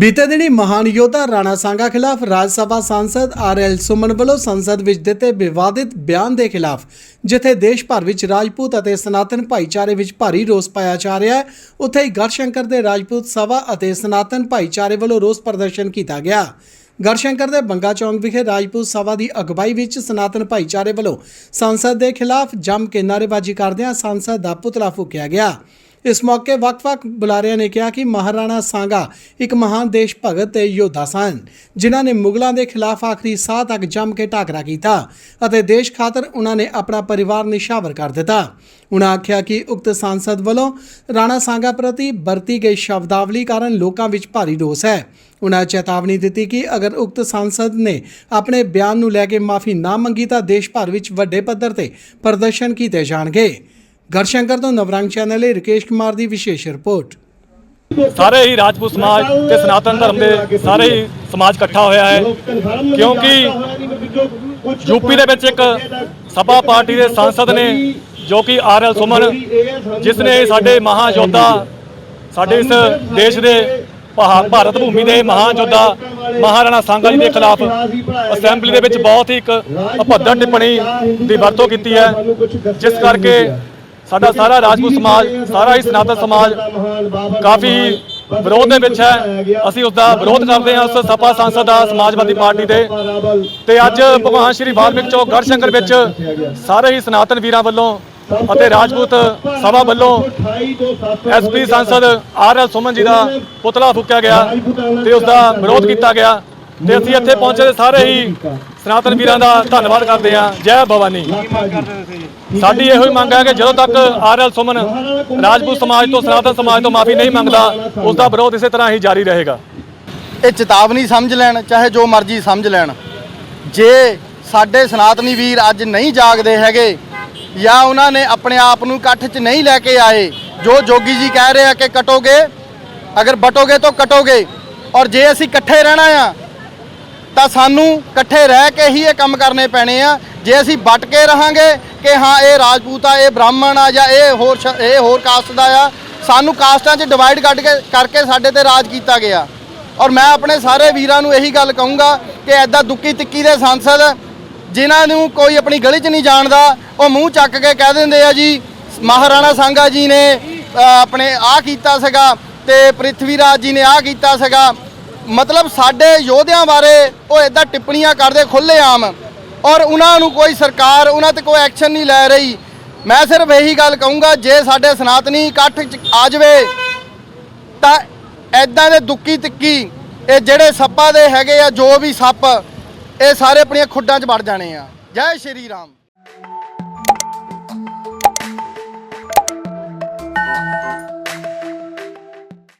ਬੀਤੇ ਦਿਨੀ ਮਹਾਨ ਯੋਧਾ ਰਾਣਾ ਸਾਂਗਾ ਖਿਲਾਫ ਰਾਜ ਸਭਾ ਸਾਂਸਦ ਆਰ ਐਲ ਸੁਮਨ ਵੱਲੋਂ ਸੰਸਦ ਵਿੱਚ ਦਿੱਤੇ ਵਿਵਾਦਿਤ ਬਿਆਨ ਦੇ ਖਿਲਾਫ, ਜਿੱਥੇ ਦੇਸ਼ ਭਰ ਵਿੱਚ ਰਾਜਪੂਤ ਅਤੇ ਸਨਾਤਨ ਭਾਈਚਾਰੇ ਵਿੱਚ ਭਾਰੀ ਰੋਸ ਪਾਇਆ ਜਾ ਰਿਹਾ ਹੈ, ਉੱਥੇ ਹੀ ਗੜਸ਼ੰਕਰ ਦੇ ਰਾਜਪੂਤ ਸਭਾ ਅਤੇ ਸਨਾਤਨ ਭਾਈਚਾਰੇ ਵੱਲੋਂ ਰੋਸ ਪ੍ਰਦਰਸ਼ਨ ਕੀਤਾ ਗਿਆ। ਗੜਸ਼ੰਕਰ ਦੇ ਬੰਗਾ ਚੌਂਕ ਵਿਖੇ ਰਾਜਪੂਤ ਸਭਾ ਦੀ ਅਗਵਾਈ ਵਿੱਚ ਸਨਾਤਨ ਭਾਈਚਾਰੇ ਵੱਲੋਂ ਸੰਸਦ ਦੇ ਖਿਲਾਫ ਜੰਮ ਕੇ ਨਾਅਰੇਬਾਜ਼ੀ ਕਰਦਿਆਂ ਸੰਸਦ ਦਾ ਪੁਤਲਾ ਫੂਕਿਆ ਗਿਆ। ਇਸ ਮੌਕੇ ਵੱਖ-ਵੱਖ ਬੁਲਾਰਿਆਂ ਨੇ ਕਿਹਾ ਕਿ ਮਹਾਰਾਣਾ ਸਾਂਗਾ ਇੱਕ ਮਹਾਨ ਦੇਸ਼ ਭਗਤ ਤੇ ਯੋਧਾ ਸਨ, ਜਿਨ੍ਹਾਂ ਨੇ ਮੁਗਲਾਂ ਦੇ ਖਿਲਾਫ ਆਖਰੀ ਸਾਹ ਤੱਕ ਜੰਮ ਕੇ ਟਾਕਰਾ ਕੀਤਾ ਅਤੇ ਦੇਸ਼ ਖਾਤਰ ਉਹਨਾਂ ਨੇ ਆਪਣਾ ਪਰਿਵਾਰ ਨਿਸ਼ਾਵਰ ਕਰ ਦਿੱਤਾ। ਉਹਨਾਂ ਆਖਿਆ ਕਿ ਉਕਤ ਸੰਸਦ ਵੱਲੋਂ ਰਾਣਾ ਸਾਂਗਾ ਪ੍ਰਤੀ ਵਰਤੀ ਗਈ ਸ਼ਬਦਾਵਲੀ ਕਾਰਨ ਲੋਕਾਂ ਵਿੱਚ ਭਾਰੀ ਰੋਸ ਹੈ। ਉਹਨਾਂ ਚੇਤਾਵਨੀ ਦਿੱਤੀ ਕਿ ਅਗਰ ਉਕਤ ਸੰਸਦ ਨੇ ਆਪਣੇ ਬਿਆਨ ਨੂੰ ਲੈ ਕੇ ਮਾਫੀ ਨਾ ਮੰਗੀ ਤਾਂ ਦੇਸ਼ ਭਰ ਵਿੱਚ ਵੱਡੇ ਪੱਧਰ ਤੇ ਪ੍ਰਦਰਸ਼ਨ ਕੀਤੇ ਜਾਣਗੇ। ਗੜਸ਼ੰਕਰ ਤੋਂ ਨਵਰੰਗ ਚੈਨਲ ਲਈ ਰਕੇਸ਼ ਕੁਮਾਰ ਦੀ ਵਿਸ਼ੇਸ਼ ਰਿਪੋਰਟ। ਸਾਰੇ ਹੀ ਰਾਜਪੂਤ ਸਮਾਜ ਤੇ ਸਨਾਤਨ ਧਰਮ ਦੇ ਸਾਰੇ ਹੀ ਸਮਾਜ ਇਕੱਠਾ ਹੋਇਆ ਹੈ। ਕਿਉਂਕਿ ਯੂਪੀ ਦੇ ਵਿੱਚ ਇੱਕ ਸਭਾ ਪਾਰਟੀ ਦੇ ਸੰਸਦ ਨੇ, ਜੋ ਕਿ ਆਰ ਐਲ ਸੁਮਨ, ਜਿਸ ਨੇ ਸਾਡੇ ਮਹਾਂ ਯੋਧਾ ਸਾਡੇ ਇਸ ਦੇਸ਼ ਦੇ ਭਾ- ਭਾਰਤ ਭੂਮੀ ਦੇ ਮਹਾਨ ਯੋਧਾ ਮਹਾਰਾਣਾ ਸਾਂਗਾ ਜੀ ਦੇ ਖਿਲਾਫ ਅਸੈਂਬਲੀ ਦੇ ਵਿੱਚ ਬਹੁਤ ਹੀ ਇੱਕ ਅਭੱਦਰ ਟਿੱਪਣੀ ਦੀ ਵਰਤੋਂ ਕੀਤੀ ਹੈ। ਜਿਸ ਕਰਕੇ ਸਾਡਾ ਸਾਰਾ ਰਾਜਪੂਤ ਸਮਾਜ ਸਾਰਾ ਹੀ ਸਨਾਤਨ ਸਮਾਜ ਕਾਫੀ ਵਿਰੋਧ ਦੇ ਵਿੱਚ ਹੈ। ਅਸੀਂ ਉਸ ਦਾ ਵਿਰੋਧ ਕਰਦੇ ਹਾਂ ਉਸ ਸਪਾ ਸੰਸਦ ਦਾ ਸਮਾਜਵਾਦੀ ਪਾਰਟੀ ਦੇ। ਤੇ ਅੱਜ ਭਗਵਾਨ ਸ਼੍ਰੀ ਵਾਲਮੀਕ ਚੌਕ ਗੜਸ਼ੰਕਰ ਵਿੱਚ ਸਾਰੇ ਹੀ ਸਨਾਤਨ ਵੀਰਾਂ ਵੱਲੋਂ ਅਤੇ ਰਾਜਪੂਤ ਸਭਾ ਵੱਲੋਂ ਐਸਪੀ ਸੰਸਦ ਆਰ ਐਲ ਸੁਮਨ ਜੀ ਦਾ ਪੁਤਲਾ ਫੂਕਿਆ ਗਿਆ ਤੇ ਉਸ ਦਾ ਵਿਰੋਧ ਕੀਤਾ ਗਿਆ। ਤੇ ਅਸੀਂ ਇੱਥੇ ਪਹੁੰਚੇ ਤੇ ਸਾਰੇ ਹੀ ਸਨਾਤਨ ਵੀਰਾਂ ਦਾ ਧੰਨਵਾਦ ਕਰਦੇ ਹਾਂ। ਜੈ ਭਵਾਨੀ। ਸਾਡੀ ਇਹੋ ਹੀ ਮੰਗ ਹੈ ਕਿ ਜਦੋਂ ਤੱਕ ਆਰ ਸੁਮਨ ਰਾਜਪੂਤ ਸਮਾਜ ਤੋਂ, ਸਨਾਤਨ ਸਮਾਜ ਤੋਂ ਮਾਫੀ ਨਹੀਂ ਮੰਗਦਾ, ਉਸ ਦਾ ਵਿਰੋਧ ਇਸੇ ਤਰ੍ਹਾਂ ਹੀ ਜਾਰੀ ਰਹੇਗਾ। ਇਹ ਚੇਤਾਵਨੀ ਸਮਝ ਲੈਣ, ਚਾਹੇ ਜੋ ਮਰਜ਼ੀ ਸਮਝ ਲੈਣ। ਜੇ ਸਾਡੇ ਸਨਾਤਨੀ ਵੀਰ ਅੱਜ ਨਹੀਂ ਜਾਗਦੇ ਹੈਗੇ, ਜਾਂ ਉਹਨਾਂ ਨੇ ਆਪਣੇ ਆਪ ਨੂੰ ਇਕੱਠ 'ਚ ਨਹੀਂ ਲੈ ਕੇ ਆਏ, ਜੋ ਜੋਗੀ ਜੀ ਕਹਿ ਰਹੇ ਆ ਕਿ ਕਟੋਗੇ, ਅਗਰ ਬਟੋਗੇ ਤਾਂ ਕਟੋਗੇ, ਔਰ ਜੇ ਅਸੀਂ ਇਕੱਠੇ ਰਹਿਣਾ ਆ ਤਾਂ ਸਾਨੂੰ ਇਕੱਠੇ ਰਹਿ ਕੇ ਹੀ ਇਹ ਕੰਮ ਕਰਨੇ ਪੈਣੇ ਆ। ਜੇ ਅਸੀਂ ਵੱਟ ਕੇ ਰਹਾਂਗੇ ਕਿ ਹਾਂ, ਇਹ ਰਾਜਪੂਤ ਆ, ਇਹ ਬ੍ਰਾਹਮਣ ਆ ਜਾਂ ਇਹ ਹੋਰ ਸ਼- ਇਹ ਹੋਰ ਕਾਸਟ ਦਾ ਆ, ਸਾਨੂੰ ਕਾਸਟਾਂ 'ਚ ਡਿਵਾਈਡ ਕੱਢ ਕੇ, ਕਰਕੇ ਸਾਡੇ ਤੇ ਰਾਜ ਕੀਤਾ ਗਿਆ। ਔਰ ਮੈਂ ਆਪਣੇ ਸਾਰੇ ਵੀਰਾਂ ਨੂੰ ਇਹੀ ਗੱਲ ਕਹੂੰਗਾ ਕਿ ਐਦਾਂ ਦੁੱਕੀ ਤਿੱਕੀ ਦੇ ਸੰਸਦ, ਜਿਨ੍ਹਾਂ ਨੂੰ ਕੋਈ ਆਪਣੀ ਗਲੀ 'ਚ ਨਹੀਂ ਜਾਣਦਾ, ਉਹ ਮੂੰਹ ਚੱਕ ਕੇ ਕਹਿ ਦਿੰਦੇ ਆ ਜੀ, ਮਹਾਰਾਣਾ ਸਾਂਗਾ ਜੀ ਨੇ ਆਪਣੇ ਆਹ ਕੀਤਾ ਸੀਗਾ ਤੇ ਪ੍ਰਿਥਵੀ ਰਾਜ ਜੀ ਨੇ ਆਹ ਕੀਤਾ ਸੀਗਾ। ਮਤਲਬ ਸਾਡੇ ਯੋਧਿਆਂ ਬਾਰੇ ਉਹ ਇਦਾਂ ਟਿੱਪਣੀਆਂ ਕਰਦੇ ਖੁੱਲੇ ਆਮ ਔਰ ਉਹਨਾਂ ਨੂੰ ਕੋਈ ਸਰਕਾਰ, ਉਹਨਾਂ ਤੇ ਕੋਈ ਐਕਸ਼ਨ ਨਹੀਂ ਲੈ ਰਹੀ। ਮੈਂ ਸਿਰਫ ਇਹੀ ਗੱਲ ਕਹੂੰਗਾ, ਜੇ ਸਾਡੇ ਸਨਾਤਨੀ ਇਕੱਠ 'ਚ ਆ ਜਾਵੇ, ਤਾਂ ਐਦਾਂ ਦੇ ਦੁੱਕੀ ਤਿੱਕੀ, ਇਹ ਜਿਹੜੇ ਸੱਪਾਂ ਦੇ ਹੈਗੇ ਆ, ਜੋ ਵੀ ਸੱਪ, ਇਹ ਸਾਰੇ ਆਪਣੀਆਂ ਖੁੱਡਾਂ 'ਚ ਵੜ ਜਾਣੇ ਆ। ਜੈ ਸ਼੍ਰੀ ਰਾਮ।